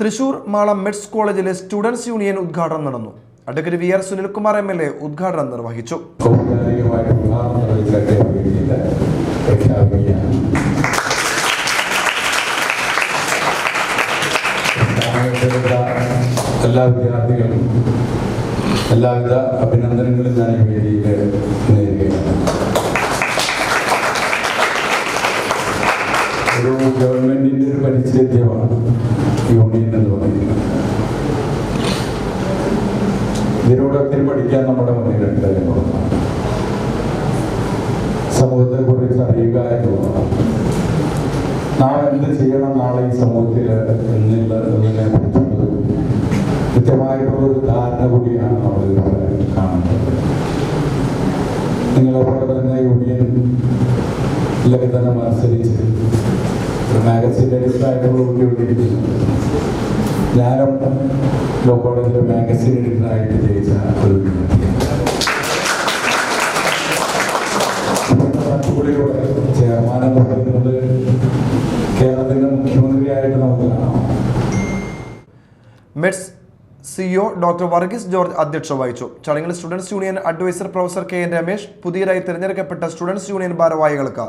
തൃശൂർ മാളം മെഡ്സ് കോളേജിലെ students union ഉദ്ഘാടനം നടന്നു. Advocate V R Sunilkumar M L A ഉദ്ഘാടനം നിർവഹിച്ചു. എല്ലാ വിദ്യാർത്ഥികളും എല്ലാവിധ അഭിനന്ദനങ്ങളും ഞാൻ ഈ വേദിയിൽ നേരുകയാണ്. ഒരു ഗവൺമെന്റിന്റെ ഒരു പരിചയമാണ് യൂണിയൻ എന്ന് പറയുന്നത് ഇതിലൂടെ ഒത്തിരി പഠിക്കാൻ നമ്മുടെ മുന്നിലുണ്ട് എന്നുള്ളതാണ് സമൂഹത്തെ കുറിച്ച് അറിയുക എന്നുള്ളതാണ് നാം എന്ത് ചെയ്യണം നാളെ ഈ സമൂഹത്തിൽ എന്നുള്ളതിനെ കുറിച്ചുള്ള കൃത്യമായിട്ടുള്ള ഒരു ധാരണ കൂടിയാണ് നമ്മൾ ഇതിലൂടെ കാണുന്നത്. നിങ്ങളെപ്പോലെ തന്നെ യൂണിയൻ തന്നെ മത്സരിച്ച് ഒരു മാഗസിൻ എഡിറ്ററായിട്ടുള്ള കുട്ടിയോട്ടിരിക്കുന്നു ഞാനും ലോ കോളേജിലെ മാഗസിൻ എഡിറ്ററായിട്ട് ജയിച്ച ഒരു വിദ്യാർത്ഥിയാണ്. ചെയർമാൻ എന്ന് പറയുന്നത് കേരളത്തിന്റെ മുഖ്യമന്ത്രിയായിട്ട് നമുക്ക് കാണാം. സിഇഒ ഡോക്ടർ വർഗീസ് ജോർജ് അധ്യക്ഷ വഹിച്ചു. ചടങ്ങിൽ students union adviser professor K N Ramesh പുതിയതായി തിരഞ്ഞെടുക്കപ്പെട്ട സ്റ്റുഡൻസ് യൂണിയൻ ഭാരവാഹികൾക്ക്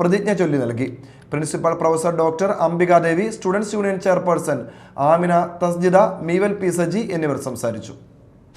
പ്രതിജ്ഞ ചൊല്ലി നൽകി. Principal professor doctor Ambikadevi students union chairperson Amina Tasjida മീവൽ P Saji എന്നിവർ സംസാരിച്ചു.